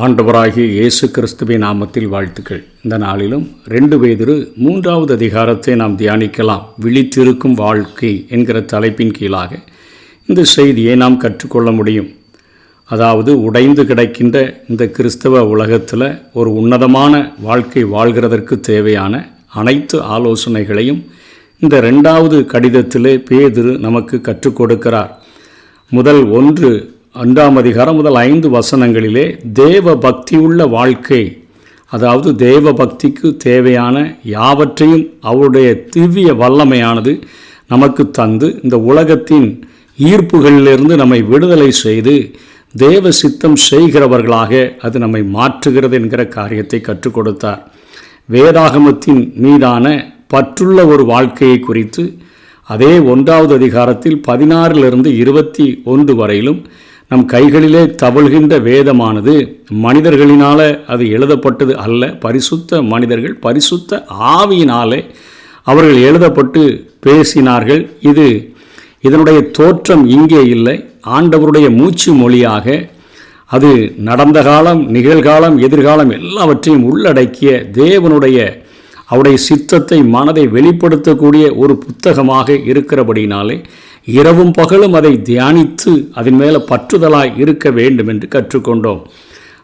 ஆண்டவராகிய இயேசு கிறிஸ்துவின் நாமத்தில் வாழ்த்துக்கள். இந்த நாளிலும் ரெண்டு பேதிரு மூன்றாவது அதிகாரத்தை நாம் தியானிக்கலாம். விழித்திருக்கும் வாழ்க்கை என்கிற தலைப்பின் கீழாக இந்த செய்தியை நாம் கற்றுக்கொள்ள முடியும். அதாவது உடைந்து கிடக்கின்ற இந்த கிறிஸ்தவ உலகத்தில் ஒரு உன்னதமான வாழ்க்கை வாழ்கிறதற்கு தேவையான அனைத்து ஆலோசனைகளையும் இந்த ரெண்டாவது கடிதத்திலே பேதிரு நமக்கு கற்றுக் கொடுக்கிறார். முதல் ஒன்று அன்றாம் அதிகாரம் முதல் ஐந்து வசனங்களிலே தேவ பக்தியுள்ள வாழ்க்கை அதாவது தேவ பக்திக்கு தேவையான யாவற்றையும் அவருடைய திவ்ய வல்லமையானது நமக்கு தந்து இந்த உலகத்தின் ஈர்ப்புகளிலிருந்து நம்மை விடுதலை செய்து தேவ சித்தம் செய்கிறவர்களாக அது நம்மை மாற்றுகிறது என்கிற காரியத்தை கற்றுக் கொடுத்தார். வேதாகமத்தின் மீதான பற்றுள்ள ஒரு வாழ்க்கையை குறித்து அதே ஒன்றாவது அதிகாரத்தில் பதினாறிலிருந்து இருபத்தி ஒன்று வரையிலும் நம் கைகளிலே தவழ்கின்ற வேதமானது மனிதர்களினால அது எழுதப்பட்டது அல்ல. பரிசுத்த மனிதர்கள் பரிசுத்த ஆவியினாலே அவர்கள் எழுதப்பட்டு பேசினார்கள். இது இதனுடைய தோற்றம் இங்கே இல்லை. ஆண்டவருடைய மூச்சு மொழியாக அது நடந்த காலம் நிகழ்காலம் எதிர்காலம் எல்லாவற்றையும் உள்ளடக்கிய தேவனுடைய அவருடைய சித்தத்தை மனதை வெளிப்படுத்தக்கூடிய ஒரு புத்தகமாக இருக்கிறபடினாலே இரவும் பகலும் அதை தியானித்து அதன் மேலே பற்றுதலாய் இருக்க வேண்டும் என்று கற்றுக்கொண்டோம்.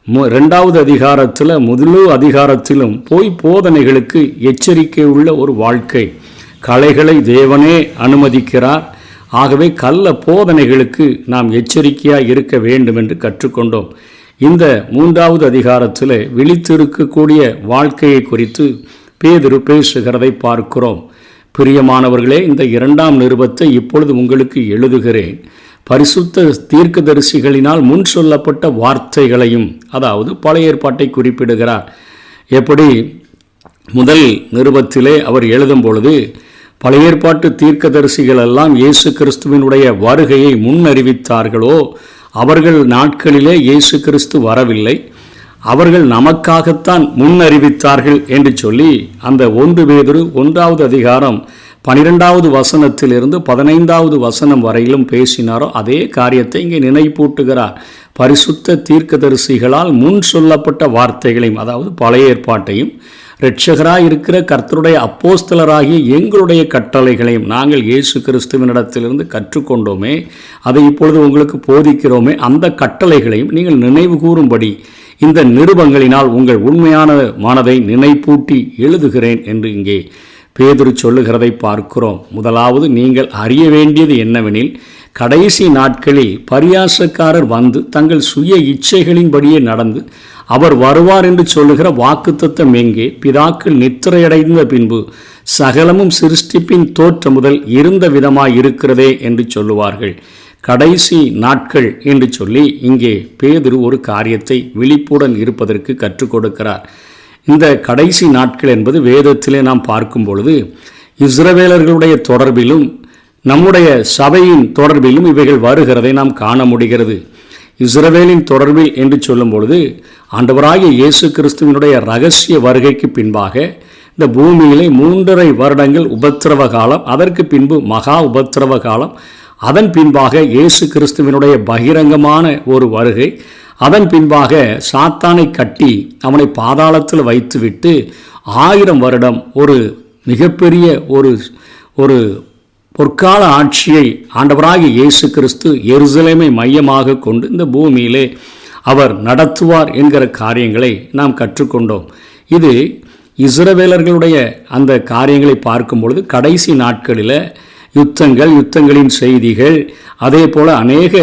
மு ரெண்டாவது அதிகாரத்தில் முதலு அதிகாரத்திலும் போய் போதனைகளுக்கு எச்சரிக்கை உள்ள ஒரு வாழ்க்கை. கலைகளை தேவனே அனுமதிக்கிறார். ஆகவே கள்ள போதனைகளுக்கு நாம் எச்சரிக்கையாக இருக்க வேண்டும் என்று கற்றுக்கொண்டோம். இந்த மூன்றாவது அதிகாரத்தில் விழித்திருக்கக்கூடிய வாழ்க்கையை குறித்து பேதிரு பேசுகிறதை பார்க்கிறோம். பிரியமானவர்களே இந்த இரண்டாம் நிருபத்தை இப்பொழுது உங்களுக்கு எழுதுகிறேன். பரிசுத்த தீர்க்கதரிசிகளினால் முன் சொல்லப்பட்ட வார்த்தைகளையும் அதாவது பழைய ஏற்பாட்டை குறிப்பிடுகிறார். எப்படி? முதல் நிருபத்திலே அவர் எழுதும் பொழுது பழைய ஏற்பாட்டு தீர்க்கதரிசிகள் எல்லாம் இயேசு கிறிஸ்துவினுடைய வருகையை முன் அறிவித்தார்களோ அவர்கள் நாட்களிலே இயேசு கிறிஸ்து வரவில்லை. அவர்கள் நமக்காகத்தான் முன் அறிவித்தார்கள் என்று சொல்லி அந்த ஒன்று பேதுரு ஒன்றாவது அதிகாரம் பனிரெண்டாவது வசனத்திலிருந்து பதினைந்தாவது வசனம் வரையிலும் பேசினாரோ அதே காரியத்தை இங்கே நினைப்பூட்டுகிறார். பரிசுத்த தீர்க்கதரிசிகளால் முன் சொல்லப்பட்ட வார்த்தைகளையும் அதாவது பழைய ஏற்பாட்டையும் இரட்சகராக இருக்கிற கர்த்தருடைய அப்போஸ்தலராகிய எங்களுடைய கட்டளைகளையும் நாங்கள் இயேசு கிறிஸ்துவனிடத்திலிருந்து கற்றுக்கொண்டோமே அதை இப்பொழுது உங்களுக்கு போதிக்கிறோமே அந்த கட்டளைகளையும் நீங்கள் நினைவு கூறும்படி இந்த நிருபங்களினால் உங்கள் உண்மையான மனதை நினைப்பூட்டி எழுதுகிறேன் என்று இங்கே பேதுரு சொல்லுகிறதை பார்க்கிறோம். முதலாவது நீங்கள் அறிய வேண்டியது என்னவெனில் கடைசி நாட்களில் பரியாசக்காரர் வந்து தங்கள் சுய இச்சைகளின்படியே நடந்து அவர் வருவார் என்று சொல்லுகிற வாக்குத்தத்தம் எங்கே? பிதாக்கள் நித்திரையடைந்த பின்பு சகலமும் சிருஷ்டிப்பின் தோற்ற முதல் இருந்த விதமாய் இருக்கிறதே என்று சொல்லுவார்கள். கடைசி நாட்கள் என்று சொல்லி இங்கே பேதுரு ஒரு காரியத்தை விழிப்புடன் இருப்பதற்கு கற்றுக் கொடுக்கிறார். இந்த கடைசி நாட்கள் என்பது வேதத்திலே நாம் பார்க்கும் பொழுது இஸ்ரவேலர்களுடைய தொடர்பிலும் நம்முடைய சபையின் தொடர்பிலும் இவைகள் வருகிறதை நாம் காண முடிகிறது. இஸ்ரவேலின் தொடர்பில் என்று சொல்லும் பொழுது ஆண்டவராகிய இயேசு கிறிஸ்துவனுடைய ரகசிய வருகைக்கு பின்பாக இந்த பூமியிலே மூன்றரை வருடங்கள் உபத்திரவ காலம் அதற்கு பின்பு மகா உபத்திரவ காலம் அதன் பின்பாக இயேசு கிறிஸ்துவனுடைய பகிரங்கமான ஒரு வருகை அதன் பின்பாக சாத்தானை கட்டி அவனை பாதாளத்தில் வைத்துவிட்டு ஆயிரம் வருடம் ஒரு மிகப்பெரிய ஒரு ஒரு பொற்கால ஆட்சியை ஆண்டவராகிய இயேசு கிறிஸ்து எருசலேமை மையமாக கொண்டு இந்த பூமியிலே அவர் நடத்துவார் என்கிற காரியங்களை நாம் கற்றுக்கொண்டோம். இது இஸ்ரவேலர்களுடைய அந்த காரியங்களை பார்க்கும் பொழுது கடைசி நாட்களில் யுத்தங்கள் யுத்தங்களின் செய்திகள் அதே போல் அநேக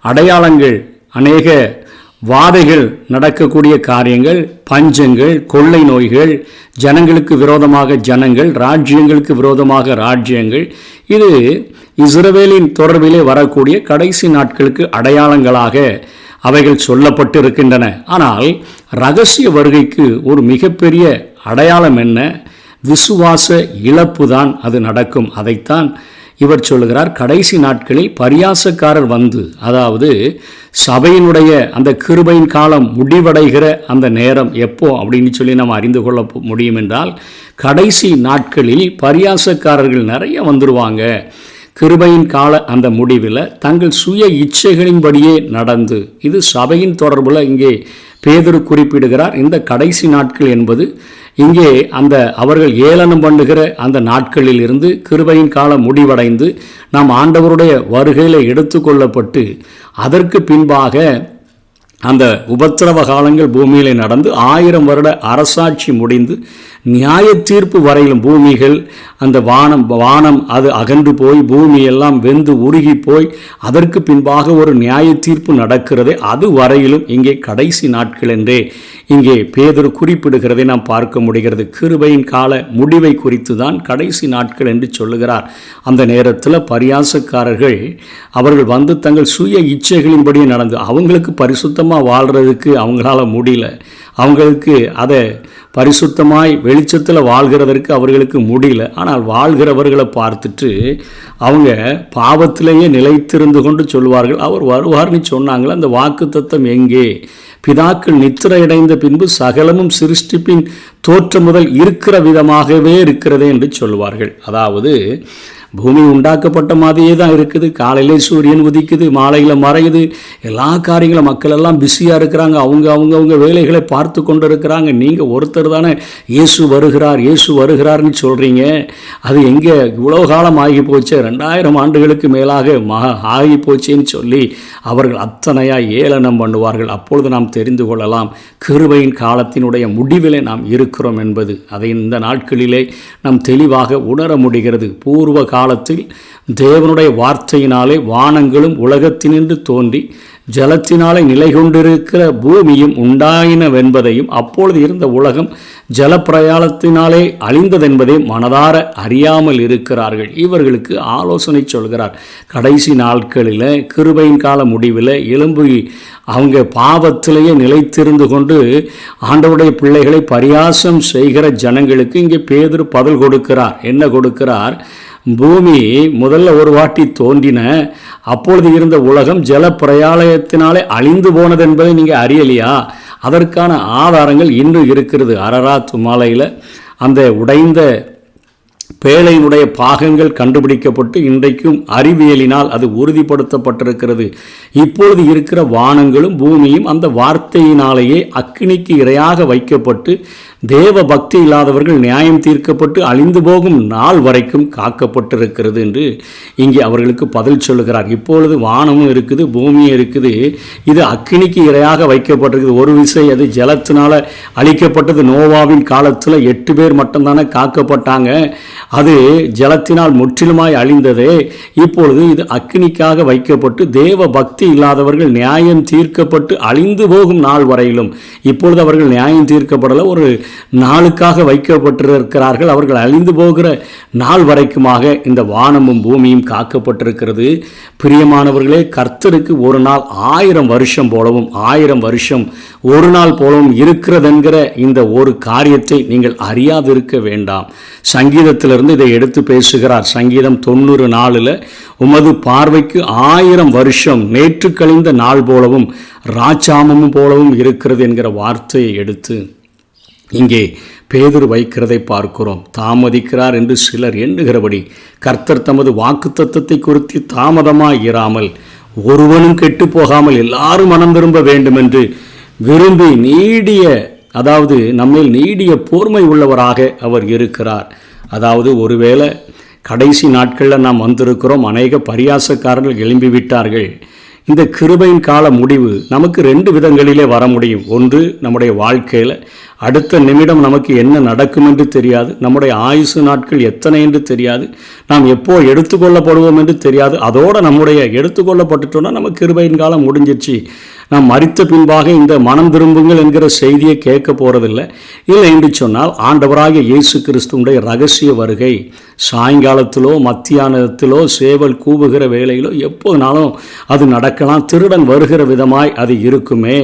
அடையாளங்கள் அநேக வாதைகள் நடக்கக்கூடிய காரியங்கள் பஞ்சங்கள் கொள்ளை நோய்கள் ஜனங்களுக்கு விரோதமாக ஜனங்கள் ராஜ்யங்களுக்கு விரோதமாக ராஜ்யங்கள் இது இஸ்ரவேலின் தொடர்பிலே வரக்கூடிய கடைசி நாட்களுக்கு அடையாளங்களாக அவைகள் சொல்லப்பட்டு இருக்கின்றன ஆனால் ரகசிய வருகைக்கு ஒரு மிகப்பெரிய அடையாளம் என்ன? விசுவாச இழப்பு தான் அது நடக்கும். அதைத்தான் இவர் சொல்லுகிறார். கடைசி நாட்களில் பரியாசக்காரர் வந்து அதாவது சபையினுடைய அந்த கிருபையின் காலம் முடிவடைகிற அந்த நேரம் எப்போ அப்படின்னு சொல்லி நம்ம அறிந்து கொள்ள முடியும் என்றால் கடைசி நாட்களில் பரியாசக்காரர்கள் நிறைய வந்துடுவாங்க கிருபையின் கால அந்த முடிவில் தங்கள் சுய இச்சைகளின்படியே நடந்து இது சபையின் தொடர்பில் இங்கே பேதர் குறிப்பிடுகிறார். இந்த கடைசி நாட்கள் என்பது இங்கே அந்த அவர்கள் ஏளனம் பண்ணுகிற அந்த நாட்களில் இருந்து கிருபையின் காலம் முடிவடைந்து நாம் ஆண்டவருடைய வருகையில் எடுத்துக்கொள்ளப்பட்டு அதற்கு பின்பாக அந்த உபத்திரவ காலங்கள் பூமியில் நடந்து ஆயிரம் வருட அரசாட்சி முடிந்து நியாய தீர்ப்பு வரையிலும் பூமிகள் அந்த வானம் வானம் அது அகன்று போய் பூமி எல்லாம் வெந்து உருகி போய் அதற்கு பின்பாக ஒரு நியாய தீர்ப்பு நடக்கிறதே அது வரையிலும் இங்கே கடைசி நாட்கள் என்றே இங்கே பேதர் குறிப்பிடுகிறதை நாம் பார்க்க முடிகிறது. கிருபையின் கால முடிவை குறித்து தான் கடைசி நாட்கள் என்று சொல்லுகிறார். அந்த நேரத்தில் பரியாசக்காரர்கள் அவர்கள் வந்து தங்கள் சுய இச்சைகளின்படியே நடந்து அவங்களுக்கு பரிசுத்தமாக வாழ்கிறதுக்கு அவங்களால முடியல. அவங்களுக்கு அதை பரிசுத்தமாய் வெளிச்சத்தில் வாழ்கிறதற்கு அவர்களுக்கு முடியல. ஆனால் வாழ்கிறவர்களை பார்த்துட்டு அவங்க பாவத்திலேயே நிலைத்திருந்து கொண்டு சொல்வார்கள். அவர் வருவார்னு சொன்னாங்களே? அந்த வாக்கு தத்தம் எங்கே? பிதாக்கள் நித்திரையடைந்த பின்பு சகலமும் சிருஷ்டிப்பின் தோற்றம் முதல் இருக்கிற விதமாகவே இருக்கிறதே என்று சொல்வார்கள். அதாவது பூமி உண்டாக்கப்பட்ட மாதிரியே தான் இருக்குது. காலையிலே சூரியன் உதிக்குது மாலையில் மறையுது. எல்லா காரியங்களும் மக்கள் எல்லாம் பிஸியாக இருக்கிறாங்க. அவங்க அவங்க அவங்க வேலைகளை பார்த்து கொண்டு இருக்கிறாங்க நீங்கள் ஒருத்தர் தானே இயேசு வருகிறார் இயேசு வருகிறார்னு சொல்கிறீங்க அது எங்கே இவ்வளோ காலம் ஆகி போச்சு? ரெண்டாயிரம் ஆண்டுகளுக்கு மேலாக மக ஆகி போச்சேன்னு சொல்லி அவர்கள் அத்தனையாக ஏளனம் பண்ணுவார்கள். அப்பொழுது நாம் தெரிந்து கொள்ளலாம். கிருபையின் காலத்தினுடைய முடிவிலே நாம் இருக்கிறோம் என்பது. அதை இந்த நாட்களிலே நாம் தெளிவாக உணர முடிகிறது. பூர்வ கால காலத்தில் தேவனுடைய வார்த்தையினாலே வானங்களும் உலகத்தினின்று தோன்றி ஜலத்தினாலே நிலை கொண்டிருக்கிற பூமியும் உண்டாயினவென்பதையும் அப்பொழுது இருந்த உலகம் ஜலப்பிரயாணத்தினாலே அழிந்ததென்பதை மனதார அறியாமல் இருக்கிறார்கள். இவர்களுக்கு ஆலோசனை சொல்கிறார். கடைசி நாட்களில் கிருபையின் கால முடிவில் எலும்பு அவங்க பாவத்திலேயே நிலைத்திருந்து கொண்டு ஆண்டவுடைய பிள்ளைகளை பரியாசம் செய்கிற ஜனங்களுக்கு இங்கே பேதர் பதில் கொடுக்கிறார். என்ன கொடுக்கிறார்? பூமி முதல்ல ஒரு வாட்டி தோன்றின அப்பொழுது இருந்த உலகம் ஜல பிரயாலயத்தினாலே அழிந்து போனது என்பதை நீங்கள் அறியலையா? அதற்கான ஆதாரங்கள் இன்று இருக்கிறது. அரராத் மாலையில் அந்த உடைந்த பேழையினுடைய பாகங்கள் கண்டுபிடிக்கப்பட்டு இன்றைக்கும் அறிவியலினால் அது உறுதிப்படுத்தப்பட்டிருக்கிறது. இப்பொழுது இருக்கிற வானங்களும் பூமியும் அந்த வார்த்தையினாலேயே அக்னிக்கு இரையாக வைக்கப்பட்டு தேவ பக்தி இல்லாதவர்கள் நியாயம் தீர்க்கப்பட்டு அழிந்து போகும் நாள் வரைக்கும் காக்கப்பட்டிருக்கிறது என்று இங்கே அவர்களுக்கு பதில் சொல்லுகிறார். இப்பொழுது வானமும் இருக்குது பூமியும் இருக்குது. இது அக்னிக்கு இரையாக வைக்கப்பட்டிருக்குது ஒரு விசை அது ஜலத்தினால் அழிக்கப்பட்டது. நோவாவின் காலத்தில் எட்டு பேர் மட்டும்தானே காக்கப்பட்டாங்க. அது ஜலத்தினால் முற்றிலுமாய் அழிந்ததே. இப்பொழுது இது அக்னிக்காக வைக்கப்பட்டு தேவ பக்தி இல்லாதவர்கள் நியாயம் தீர்க்கப்பட்டு அழிந்து போகும் நாள் வரையிலும். இப்பொழுது அவர்கள் நியாயம் தீர்க்கப்படல ஒரு நாளுக்காக வைக்கப்பட்டிருக்கிறார்கள். அவர்கள் அழிந்து போகிற நாள் வரைக்குமாக இந்த வானமும் பூமியும் காக்கப்பட்டிருக்கிறது. பிரியமானவர்களே கர்த்தருக்கு ஒரு நாள் ஆயிரம் வருஷம் போலவும் ஆயிரம் வருஷம் ஒரு நாள் போலவும் இருக்கிறதென்கிற இந்த ஒரு காரியத்தை நீங்கள் அறியாதிருக்க வேண்டாம். சங்கீதத்திலிருந்து இதை எடுத்து பேசுகிறார். சங்கீதம் தொண்ணூறு நாளில் உமது பார்வைக்கு ஆயிரம் வருஷம் நேற்று கழிந்த நாள் போலவும் ராச்சாமமும் போலவும் இருக்கிறது என்கிற வார்த்தையை எடுத்து இங்கே பேதுரு வைக்கிறதை பார்க்கிறோம். தாமதிக்கிறார் என்று சிலர் எண்ணுகிறபடி கர்த்தர் தமது வாக்கு தத்துவத்தை குறித்து தாமதமாக இராமல் ஒருவனும் கெட்டு போகாமல் எல்லாரும் மனம் திரும்ப வேண்டும் என்று விரும்பி நீடிய அதாவது நம்மில் நீடிய பொறுமை உள்ளவராக அவர் இருக்கிறார். அதாவது ஒருவேளை கடைசி நாட்களில் நாம் வந்திருக்கிறோம் அநேக பரியாசக்காரர்கள் எழும்பிவிட்டார்கள் இந்த கிருபையின் கால முடிவு நமக்கு ரெண்டு விதங்களிலே வர முடியும். ஒன்று நம்முடைய வாழ்க்கையில் அடுத்த நிமிடம் நமக்கு என்ன நடக்கும் என்று தெரியாது. நம்முடைய ஆயுசு நாட்கள் எத்தனை என்று தெரியாது. நாம் எப்போ எடுத்துக்கொள்ளப்படுவோம் என்று தெரியாது. அதோடு நம்முடைய எடுத்துக்கொள்ளப்பட்டுட்டோம்னா நம்ம கிருபையின் காலம் முடிஞ்சிருச்சு. நாம் மறித்த பின்பாக இந்த மனம் திரும்புங்கள் என்கிற செய்தியை கேட்க போகிறதில்லை இல்லை என்று சொன்னால் ஆண்டவராக இயேசு கிறிஸ்துவனுடைய ரகசிய வருகை. சாயங்காலத்திலோ மத்தியானத்திலோ சேவல் கூவுகிற வேலையிலோ எப்போதுனாலும் அது நடக்கலாம். திருடன் வருகிற விதமாய் அது இருக்குமே.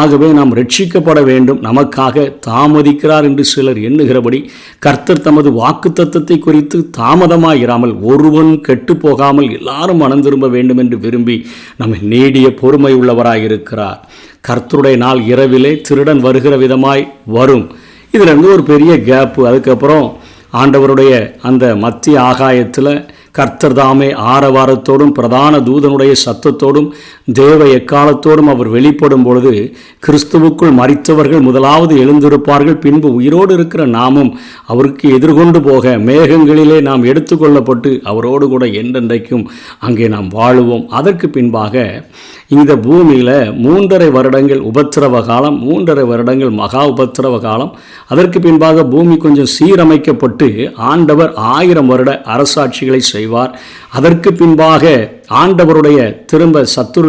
ஆகவே நாம் ரட்சிக்கப்பட வேண்டும். நமக்காக தாமதிக்கிறார் என்று சிலர் எண்ணுகிறபடி கர்த்தர் தமது வாக்கு தத்துவத்தை குறித்து தாமதமாயிராமல் ஒருவன் கெட்டு போகாமல் எல்லாரும் மனம் திரும்ப வேண்டும் என்று விரும்பி நம்ம நீடிய பொறுமை உள்ளவராயிருக்கிறார் கர்த்தருடைய நாள் இரவிலே திருடன் வருகிற விதமாய் வரும். இதிலிருந்து ஒரு பெரிய கேப்பு அதுக்கப்புறம் ஆண்டவருடைய அந்த மத்திய ஆகாயத்தில் கர்த்தர் தாமே ஆரவாரத்தோடும் பிரதான தூதனுடைய சத்தத்தோடும் தேவ எக்காலத்தோடும் அவர் வெளிப்படும் பொழுது கிறிஸ்துவுக்குள் மறித்தவர்கள் முதலாவது எழுந்திருப்பார்கள். பின்பு உயிரோடு இருக்கிற நாமும் அவருக்கு எதிர்கொண்டு போக மேகங்களிலே நாம் எடுத்துக்கொள்ளப்பட்டு அவரோடு கூட என்றென்றைக்கும் அங்கே நாம் வாழுவோம். அதற்கு பின்பாக இந்த பூமியில் மூன்றரை வருடங்கள் உபத்திரவ காலம் மூன்றரை வருடங்கள் மகா உபத்திரவ காலம். அதற்கு பின்பாக பூமி கொஞ்சம் சீரமைக்கப்பட்டு ஆண்டவர் ஆயிரம் வருட அரசாட்சிகளை செய்வார். அதற்கு பின்பாக ஆண்டவருடைய திரும்ப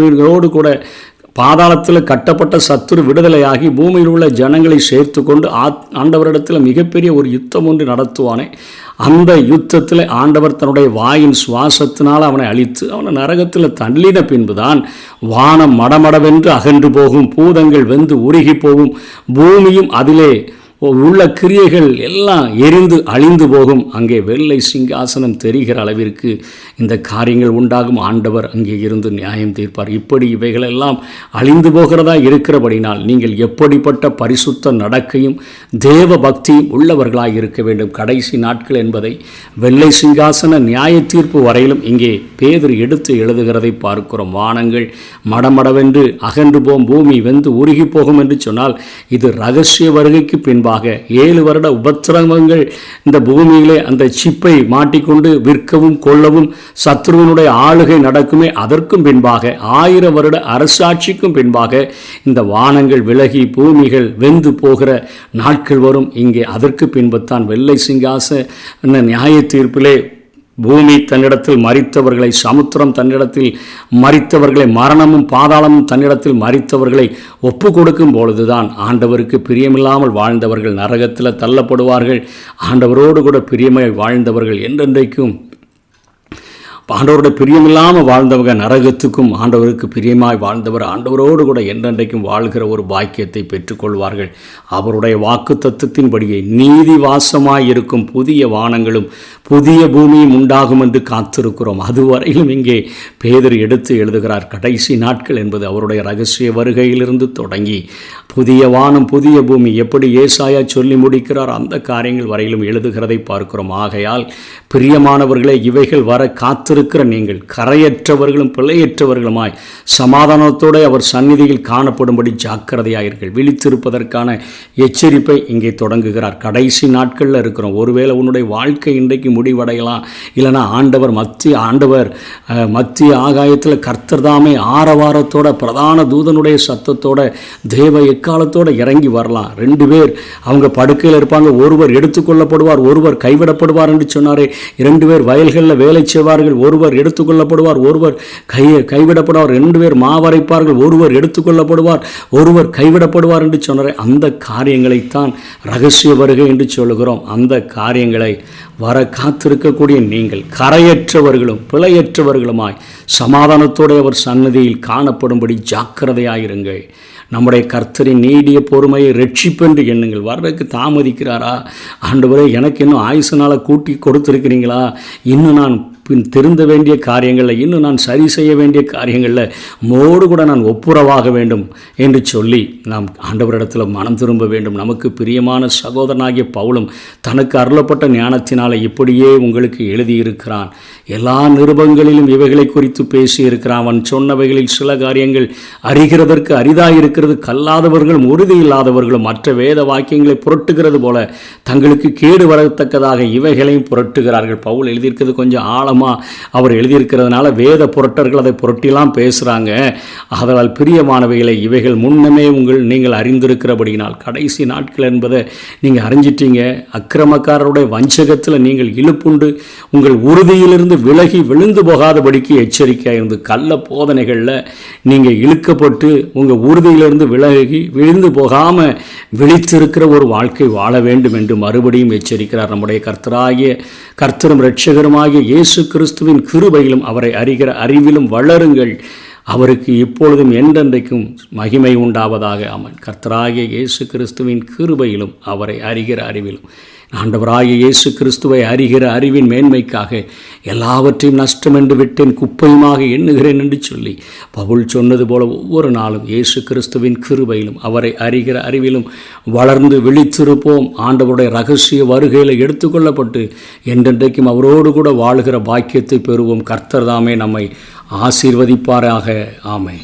சத்துருவிகளோடு கூட பாதாளத்தில் கட்டப்பட்ட சத்துரு விடுதலையாகி பூமியில் உள்ள ஜனங்களை சேர்த்து கொண்டு ஆண்டவரிடத்தில் மிகப்பெரிய ஒரு யுத்தம் ஒன்று நடத்துவானே. அந்த யுத்தத்தில் ஆண்டவர் தன்னுடைய வாயின் சுவாசத்தினால் அவனை அழித்து அவனை நரகத்தில் தள்ளின பின்புதான் வானம் மடமடவென்று அகன்று போகும் பூதங்கள் வெந்து உருகி போகும் பூமியும் அதிலே உள்ள கிரியைகள் எல்லாம் எரிந்து அழிந்து போகும். அங்கே வெள்ளை சிங்காசனம் தெரிகிற அளவிற்கு இந்த காரியங்கள் உண்டாகும். ஆண்டவர் அங்கே இருந்து நியாயம் தீர்ப்பார். இப்படி இவைகளெல்லாம் அழிந்து போகிறதா இருக்கிறபடினால் நீங்கள் எப்படிப்பட்ட பரிசுத்த நடக்கையும் தேவ பக்தியும் உள்ளவர்களாக இருக்க வேண்டும். கடைசி நாட்கள் என்பதை வெள்ளை சிங்காசன நியாய தீர்ப்பு வரையிலும் இங்கே பேதர் எடுத்து எழுதுகிறதை பார்க்கிறோம். வானங்கள் மடமடவென்று அகன்று போம். பூமி வெந்து உருகி போகும் என்று சொன்னால் இது ரகசிய வருகைக்கு பின்பு முன்பாக ஏழு வருட உபத்திரவங்கள் இந்த பூமியிலே அந்த சிப்பை மாட்டிக்கொண்டு விற்கவும் கொள்ளவும் சத்ருவனுடைய ஆளுகை நடக்குமே அதற்கும் பின்பாக ஆயிரம் வருட அரசாட்சிக்கும் பின்பாக இந்த வானங்கள் விலகி பூமிகள் வெந்து போகிற நாட்கள் வரும். இங்கே அதற்கு பின்புத்தான் வெள்ளை சிங்காச நியாய தீர்ப்பிலே பூமி தன்னிடத்தில் மறித்தவர்களை சமுத்திரம் தன்னிடத்தில் மறித்தவர்களை மரணமும் பாதாளமும் தன்னிடத்தில் மறித்தவர்களை ஒப்பு கொடுக்கும் பொழுதுதான் ஆண்டவருக்கு பிரியமில்லாமல் வாழ்ந்தவர்கள் நரகத்தில் தள்ளப்படுவார்கள். ஆண்டவரோடு கூட பிரியமாய் வாழ்ந்தவர்கள் என்றென்றைக்கும் ஆண்டவரோட பிரியமில்லாமல் வாழ்ந்தவங்க நரகத்துக்கும் ஆண்டவருக்கு பிரியமாய் வாழ்ந்தவர் ஆண்டவரோடு கூட என்றென்றைக்கும் வாழ்கிற ஒரு பாக்கியத்தை பெற்றுக்கொள்வார்கள். அவருடைய வாக்கு தத்துவத்தின்படியே நீதி வாசமாய் இருக்கும் புதிய வானங்களும் புதிய பூமியும் உண்டாகும் என்று காத்திருக்கிறோம். அதுவரையிலும் இங்கே பேதர் எடுத்து எழுதுகிறார் கடைசி நாட்கள் என்பது அவருடைய ரகசிய வருகையிலிருந்து தொடங்கி புதிய வானம் புதிய பூமி எப்படி ஏசாயா சொல்லி முடிக்கிறார் அந்த காரியங்கள் வரையிலும் எழுதுகிறதை பார்க்கிறோம். ஆகையால் பிரியமானவர்களே இவைகள் வர காத்திரு காத்திருக்கிற நீங்கள் கரையற்றவர்களும் பிழையற்றவர்களுமாய் சமாதானத்தோடு அவர் சந்நிதியில் காணப்படும்படி ஜாக்கிரதையாயிருங்கள். விழித்திருப்பதற்கான எச்சரிப்பை இங்கே தொடங்குகிறார். கடைசி நாட்களில் இருக்கிறோம். ஒருவேளை உன்னுடைய வாழ்க்கை இன்றைக்கு முடிவடையலாம். இல்லைனா ஆண்டவர் மத்திய ஆண்டவர் மத்திய ஆகாயத்தில் கர்த்தர் தாமே ஆரவாரத்தோட பிரதான தூதனுடைய சத்தத்தோட தேவ எக்காலத்தோடு இறங்கி வரலாம். ரெண்டு பேர் அவங்க படுக்கையில் இருப்பாங்க. ஒருவர் எடுத்துக்கொள்ளப்படுவார் ஒருவர் கைவிடப்படுவார் என்று சொன்னாரே. இரண்டு பேர் வயல்களில் வேலை செய்வார்கள். ஒருவர் எடுத்துக்கொள்ளப்படுவார் ஒருவர் கை கைவிடப்படுவார் ரெண்டு பேர் மாவரைப்பார்கள் ஒருவர் எடுத்துக்கொள்ளப்படுவார் ஒருவர் கைவிடப்படுவார் என்று சொன்னார் அந்த காரியங்களைத்தான் ரகசிய வருகை என்று சொல்லுகிறோம். அந்த காரியங்களை வர காத்திருக்கக்கூடிய நீங்கள் கரையற்றவர்களும் பிழையற்றவர்களுமாய் சமாதானத்தோடு அவர் சன்னதியில் காணப்படும்படி ஜாக்கிரதையாயிருங்கள் நம்முடைய கர்த்தரின் நீடிய பொறுமையை ரட்சிப்பென்று எண்ணுங்கள். வர்றதுக்கு தாமதிக்கிறாரா? ஆண்டு எனக்கு இன்னும் ஆயுசனால் கூட்டி கொடுத்துருக்கிறீங்களா? இன்னும் நான் பின் திருந்த வேண்டிய காரியங்களில் இன்னும் நான் சரி செய்ய வேண்டிய காரியங்களில் மோடு கூட நான் ஒப்புரவாக வேண்டும் என்று சொல்லி நாம் ஆண்டவரிடத்தில் மனம் திரும்ப வேண்டும். நமக்கு பிரியமான சகோதரனாகிய பவுலும் தனக்கு அருளப்பட்ட ஞானத்தினால் இப்படியே உங்களுக்கு எழுதியிருக்கிறான். எல்லா நிருபங்களிலும் இவைகளை குறித்து பேசியிருக்கிறான். அவன் சொன்னவைகளில் சில காரியங்கள் அறிகிறதற்கு அரிதாக இருக்கிறது. கல்லாதவர்களும் உறுதி இல்லாதவர்களும் மற்ற வேத வாக்கியங்களை புரட்டுகிறது போல தங்களுக்கு கேடு வரத்தக்கதாக இவைகளையும் புரட்டுகிறார்கள். பவுல் எழுதியிருக்கிறது கொஞ்சம் ஆழம் மூலமாக அவர் எழுதியிருக்கிறதுனால வேத புரட்டர்கள் அதை புரட்டிலாம் பேசுகிறாங்க அதனால் பிரியமானவைகளை இவைகள் முன்னமே உங்கள் நீங்கள் அறிந்திருக்கிறபடினால் கடைசி நாட்கள் என்பதை நீங்கள் அறிஞ்சிட்டீங்க. அக்கிரமக்காரருடைய வஞ்சகத்தில் நீங்கள் இழுப்புண்டு உங்கள் உறுதியிலிருந்து விலகி விழுந்து போகாதபடிக்கு எச்சரிக்கையாக இருந்து கள்ள போதனைகளில் நீங்கள் இழுக்கப்பட்டு உங்கள் உறுதியிலிருந்து விலகி விழுந்து போகாமல் விழித்திருக்கிற ஒரு வாழ்க்கை வாழ வேண்டும் என்று மறுபடியும் எச்சரிக்கிறார் நம்முடைய கர்த்தராகிய கர்த்தரும் இரட்சகருமாகிய இயேசு கிறிஸ்துவின் கிருபையிலும் அவரை அறிகிற அறிவிலும் வளருங்கள். அவருக்கு இப்பொழுதும் என்றென்றைக்கும் மகிமை உண்டாவதாக. அமன் கர்த்தராகிய இயேசு கிறிஸ்துவின் கிருபையிலும் அவரை அறிகிற அறிவிலும். ஆண்டவராகிய இயேசு கிறிஸ்துவை அறிகிற அறிவின் மேன்மைக்காக எல்லாவற்றையும் நஷ்டம் என்று விட்டேன் குப்பையுமாக எண்ணுகிறேன் என்று சொல்லி பவுல் சொன்னது போல ஒவ்வொரு நாளும் இயேசு கிறிஸ்துவின் கிருபையிலும் அவரை அறிகிற அறிவிலும் வளர்ந்து விழித்திருப்போம். ஆண்டவருடைய ரகசிய வருகையில் எடுத்துக்கொள்ளப்பட்டு என்றென்றைக்கும் அவரோடு கூட வாழுகிற பாக்கியத்தை பெறுவோம். கர்த்தர் தாமே நம்மை ஆசீர்வதிப்பாராக. ஆமை